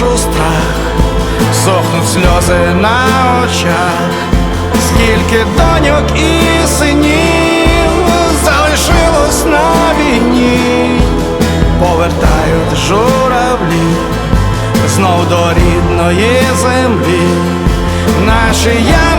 Душу страх, сохнуть сльози на очах, скільки доньок і синів залишилось на війні, повертають журавлі знов до рідної землі, наші я